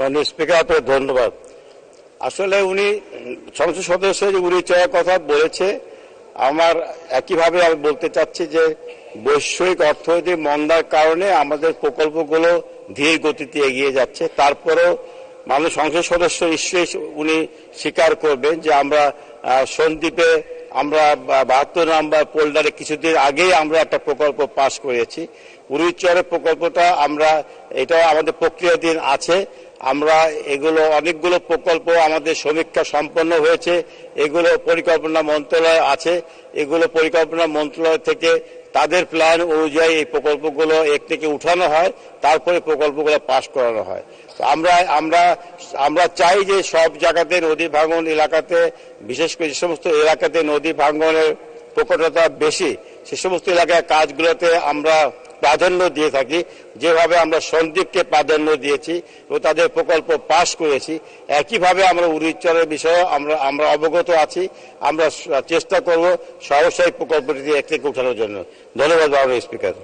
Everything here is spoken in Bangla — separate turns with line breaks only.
মাননীয় স্পিকার আপনাকে ধন্যবাদ। আসলে উনি সংসদ সদস্য যে উড়ি চড়ার কথা বলেছে, আমার একইভাবে আমি বলতে চাচ্ছি যে বৈশ্বিক অর্থনৈতিক মন্দার কারণে আমাদের প্রকল্পগুলো ধীর গতিতে এগিয়ে যাচ্ছে। তারপরেও মানুষ সংসদ সদস্য নিশ্চয়ই উনি স্বীকার করবেন যে আমরা সন্দ্বীপে আমরা বাহাত্তর নাম্বার পোল্ডারে কিছুদিন আগেই আমরা একটা প্রকল্প পাশ করেছি। উড়িচরের প্রকল্পটা আমরা, এটা আমাদের প্রক্রিয়াধীন আছে। আমরা এগুলো অনেকগুলো প্রকল্প আমাদের সমীক্ষা সম্পন্ন হয়েছে। এগুলো পরিকল্পনা মন্ত্রণালয় আছে। এগুলো পরিকল্পনা মন্ত্রণালয় থেকে তাদের প্ল্যান অনুযায়ী এই প্রকল্পগুলো এক থেকে উঠানো হয়। তারপরে প্রকল্পগুলো পাশ করানো হয়। আমরা আমরা আমরা চাই যে সব জায়গাতে নদী ভাঙন এলাকাতে, বিশেষ করে যে সমস্ত এলাকাতে নদী ভাঙনের প্রকটতা বেশি, সে সমস্ত এলাকায় কাজগুলোতে আমরা প্রাধান্য দিয়ে থাকি। যেভাবে আমরা সন্দীপকে প্রাধান্য দিয়েছি ও তাদের প্রকল্প পাশ করেছি, একইভাবে আমরা উড়িচরের বিষয়ে আমরা আমরা অবগত আছি। আমরা চেষ্টা করব সহসায়িক প্রকল্পটি থেকে উঠানোর জন্য। ধন্যবাদ স্পিকার।